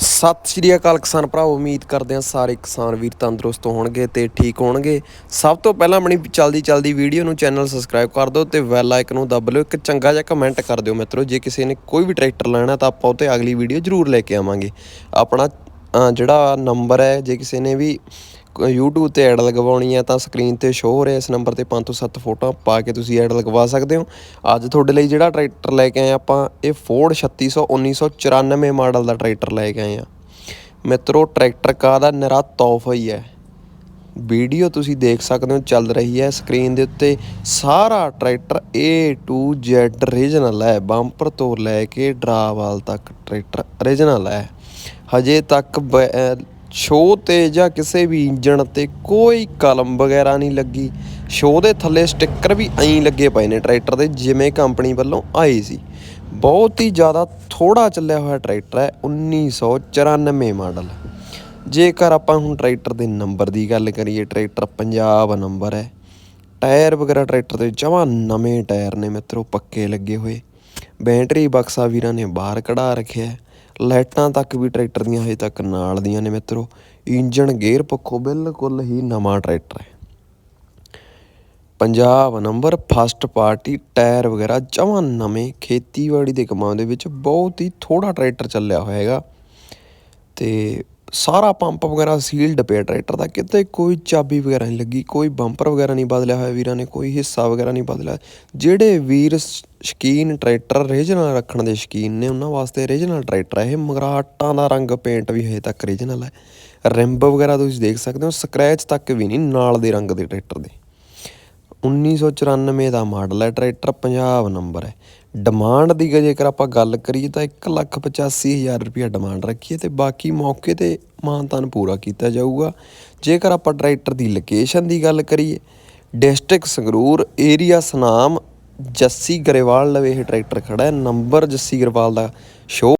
ਸਤਿ ਸ਼੍ਰੀ ਅਕਾਲ ਕਿਸਾਨ ਭਰਾਵੋ, ਉਮੀਦ ਕਰਦੇ ਹਾਂ ਸਾਰੇ ਕਿਸਾਨ ਵੀਰ ਤੰਦਰੁਸਤ ਹੋਣਗੇ ਤੇ ਠੀਕ ਹੋਣਗੇ। ਸਭ ਤੋਂ ਪਹਿਲਾਂ ਆਪਣੀ ਚਲਦੀ ਚਲਦੀ ਵੀਡੀਓ ਨੂੰ ਚੈਨਲ ਸਬਸਕ੍ਰਾਈਬ ਕਰ ਦਿਓ ਤੇ ਬੈਲ ਆਈਕਨ ਨੂੰ ਦਬ ਲਿਓ। ਇੱਕ ਚੰਗਾ ਜਿਹਾ ਕਮੈਂਟ ਕਰ ਦਿਓ ਮਿੱਤਰੋ, ਜੇ ਕਿਸੇ ਨੇ ਕੋਈ ਵੀ ਟਰੈਕਟਰ ਲੈਣਾ ਤਾਂ ਆਪਾਂ ਉਹ ਤੇ ਅਗਲੀ ਵੀਡੀਓ ਜ਼ਰੂਰ ਲੈ ਕੇ ਆਵਾਂਗੇ। ਆਪਣਾ ਜਿਹੜਾ ਨੰਬਰ ਹੈ, ਜੇ ਕਿਸੇ ਨੇ ਵੀ ਕ- YouTube ਤੇ ਐਡ ਲਗਵਾਉਣੀ ਹੈ ਤਾਂ ਸਕਰੀਨ ਤੇ ਸ਼ੋ ਹੋ ਰਿਹਾ ਇਸ ਨੰਬਰ ਤੇ 5 ਤੋਂ 7 ਫੋਟੋਆਂ ਪਾ ਕੇ ਤੁਸੀਂ ਐਡ ਲਗਵਾ ਸਕਦੇ ਹੋ। ਅੱਜ ਤੁਹਾਡੇ ਲਈ ਜਿਹੜਾ ਟਰੈਕਟਰ ਲੈ ਕੇ ਆਏ ਆਪਾਂ, ਇਹ ਫੋਰਡ 3600 1994 ਮਾਡਲ ਦਾ ਟਰੈਕਟਰ ਲੈ ਕੇ ਆਏ ਆ ਮਿੱਤਰੋ ਟਰੈਕਟਰ ਕਾ ਦਾ ਨਿਰਾ ਤੋਹਫਾ ਹੀ ਹੈ। ਵੀਡੀਓ ਤੁਸੀਂ ਦੇਖ ਸਕਦੇ ਹੋ, ਚੱਲ ਰਹੀ ਹੈ। ਸਕਰੀਨ ਦੇ ਉੱਤੇ ਸਾਰਾ tractor A to Z original ਹੈ। ਬੰਪਰ ਤੋਂ ਲੈ ਕੇ ਡਰਾਵਾਲ ਤੱਕ ਟਰੈਕਟਰ ਰੀਜਨਲ ਹੈ। ਹਜੇ ਤੱਕ ਸ਼ੋ ਤੇ ਜਾਂ ਕਿਸੇ ਵੀ ਇੰਜਣ ਤੇ ਕੋਈ ਕਲਮ ਵਗੈਰਾ ਨਹੀਂ ਲੱਗੀ। ਸ਼ੋ ਦੇ ਥੱਲੇ ਸਟicker ਵੀ ਐਂ ਲੱਗੇ ਪਏ ਨੇ ਟਰੈਕਟਰ ਦੇ, ਜਿਵੇਂ ਕੰਪਨੀ ਵੱਲੋਂ ਆਏ ਸੀ। ਬਹੁਤ ਹੀ ਜ਼ਿਆਦਾ ਥੋੜਾ ਚੱਲਿਆ ਹੋਇਆ ਟਰੈਕਟਰ ਹੈ 1994 ਮਾਡਲ। ਜੇਕਰ ਆਪਾਂ ਹੁਣ ਟਰੈਕਟਰ ਦੇ ਨੰਬਰ ਦੀ ਗੱਲ ਕਰੀਏ, ਟਰੈਕਟਰ ਪੰਜਾਬ ਨੰਬਰ ਹੈ। ਟਾਇਰ ਵਗੈਰਾ ਟਰੈਕਟਰ ਦੇ ਜਮਾਂ ਨਵੇਂ ਟਾਇਰ ਨੇ ਮਿੱਤਰੋ, ਪੱਕੇ ਲੱਗੇ ਹੋਏ। ਬੈਟਰੀ ਬਕਸਾ ਵੀਰਾਂ ਨੇ ਬਾਹਰ ਕਢਾ ਰੱਖਿਆ ਲਾਈਟਾਂ ਤੱਕ ਵੀ ਟਰੈਕਟਰ ਦੀਆਂ ਹਜੇ ਤੱਕ ਨਾਲ ਦੀਆਂ ਨੇ ਮਿੱਤਰੋ। ਇੰਜਨ ਗੇਅਰ ਪੱਖੋਂ ਬਿਲਕੁਲ ਹੀ ਨਵਾਂ ਟਰੈਕਟਰ ਹੈ। Punjab number first party, tyre ਵਗੈਰਾ ਜਮਾਂ ਨਵੇਂ, ਖੇਤੀਬਾੜੀ ਦੇ ਕੰਮਾਂ ਦੇ ਵਿੱਚ ਬਹੁਤ ਹੀ ਥੋੜਾ ਟਰੈਕਟਰ ਚੱਲਿਆ ਹੋਇਆ ਹੈਗਾ। ਤੇ ਸਾਰਾ ਪੰਪ ਵਗੈਰਾ ਸੀਲਡ ਪਿਆ ਟਰੈਕਟਰ ਦਾ, ਕਿਤੇ ਕੋਈ ਚਾਬੀ ਵਗੈਰਾ ਨਹੀਂ ਲੱਗੀ, ਕੋਈ ਬੰਪਰ ਵਗੈਰਾ ਨਹੀਂ ਬਦਲਿਆ ਹੋਇਆ ਵੀਰਾਂ ਨੇ, ਕੋਈ ਹਿੱਸਾ ਵਗੈਰਾ ਨਹੀਂ ਬਦਲਿਆ। ਜਿਹੜੇ ਵੀਰ ਸ਼- ਸ਼ੌਕੀਨ ਟਰੈਕਟਰ ਰੀਜਨਲ ਰੱਖਣ ਦੇ ਸ਼ੌਕੀਨ ਨੇ, ਉਹਨਾਂ ਵਾਸਤੇ ਰੀਜਨਲ ਟਰੈਕਟਰ ਇਹ। ਮਗਰਾਟਾਂ ਦਾ ਰੰਗ ਪੇਂਟ ਵੀ ਹਜੇ ਤੱਕ ਰੀਜਨਲ ਹੈ ਰਿੰਬ ਵਗੈਰਾ ਤੁਸੀਂ ਦੇਖ ਸਕਦੇ ਹੋ ਸਕ੍ਰੈਚ ਤੱਕ ਵੀ ਨਹੀਂ, ਨਾਲ ਦੇ ਰੰਗ ਦੇ ਟਰੈਕਟਰ ਦੇ। 1994 ਦਾ ਮਾਡਲ ਹੈ ਟਰੈਕਟਰ ਪੰਜਾਬ ਨੰਬਰ ਹੈ ਡਿਮਾਂਡ ਦੀ ਜੇਕਰ ਆਪਾਂ ਗੱਲ ਕਰੀਏ ਤਾਂ 185000 ਰੁਪਇਆ ਡਿਮਾਂਡ ਰੱਖੀਏ ਤੇ ਬਾਕੀ ਮੌਕੇ ਤੇ ਮਾਨਤਾਨ ਪੂਰਾ ਕੀਤਾ ਜਾਊਗਾ। ਜੇਕਰ ਆਪਾਂ ਟਰੈਕਟਰ ਦੀ ਲੋਕੇਸ਼ਨ ਦੀ ਗੱਲ ਕਰੀਏ ਡਿਸਟ੍ਰਿਕਟ ਸੰਗਰੂਰ ਏਰੀਆ ਸਨਾਮ, ਜੱਸੀ ਗਰੇਵਾਲ ਲਵੇ ਇਹ ਟਰੈਕਟਰ ਖੜਾ ਹੈ। ਨੰਬਰ ਜੱਸੀ ਗਰੇਵਾਲ ਦਾ ਸ਼ੋ